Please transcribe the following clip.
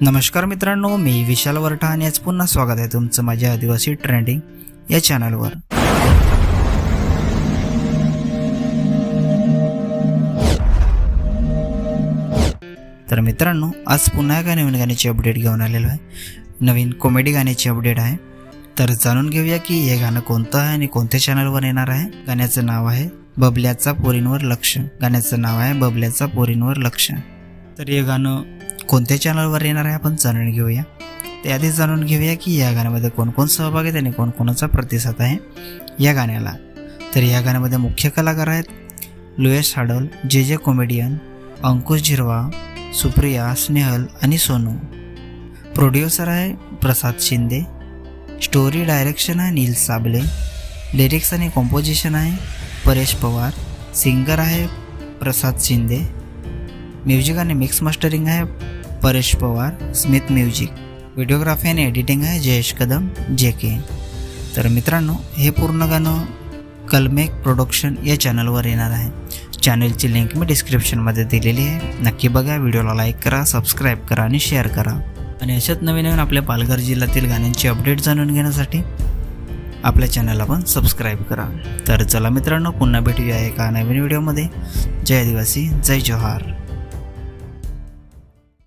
नमस्कार मित्रांनो मी विशाल वरठा आणि आज पुन्हा स्वागत आहे तुमचं माझ्या आदिवासी ट्रेंडिंग या चॅनलवर तर मित्रांनो आज पुन्हा एका नवीन गाण्याची अपडेट घेऊन आलेलो आहे. नवीन कॉमेडी गाण्याची अपडेट आहे. तर जाणून घेऊया की हे गाणं कोणतं आहे आणि कोणत्या चॅनलवर येणार आहे. गाण्याचं नाव आहे बबल्याचा पोरींवर लक्ष. गाण्याचं नाव आहे बबल्याचा पोरींवर लक्ष. तर हे गाणं कोणत्या चॅनलवर येणार आहे आपण जाणून घेऊया. ते आधीच जाणून घेऊया की या गाण्यामध्ये कोणकोण सहभाग आहेत आणि कोणकोणाचा प्रतिसाद आहे या गाण्याला. तर या गाण्यामध्ये मुख्य कलाकार आहेत लुएस हाडल जे जे कॉमेडियन अंकुश झिरवा सुप्रिया स्नेहल आणि सोनू. प्रोड्युसर आहे प्रसाद शिंदे. स्टोरी डायरेक्शन आहे नील साबले लिरिक्स आणि कॉम्पोजिशन आहे परेश पवार. सिंगर आहे प्रसाद शिंदे. म्युझिक आणि मिक्स मास्टरिंग आहे Paresh Pawar Smith music videography आणि एडिटिंग आहे जयेश कदम जे के. तर मित्रांनो हे पूर्ण गाणं कलमेक प्रोडक्शन या चॅनलवर येणार आहे. चॅनलची लिंक मी डिस्क्रिप्शनमध्ये दिलेली आहे. नक्की बघा व्हिडिओला लाईक करा सबस्क्राईब करा आणि शेअर करा. आणि अशाच नवीन नवीन आपल्या पालघर जिल्ह्यातील गाण्यांची अपडेट जाणून घेण्यासाठी आपल्या चॅनलला पण सबस्क्राईब करा. तर चला मित्रांनो पुन्हा भेटूया एका नवीन व्हिडिओमध्ये जय आदिवासी जय जोहार.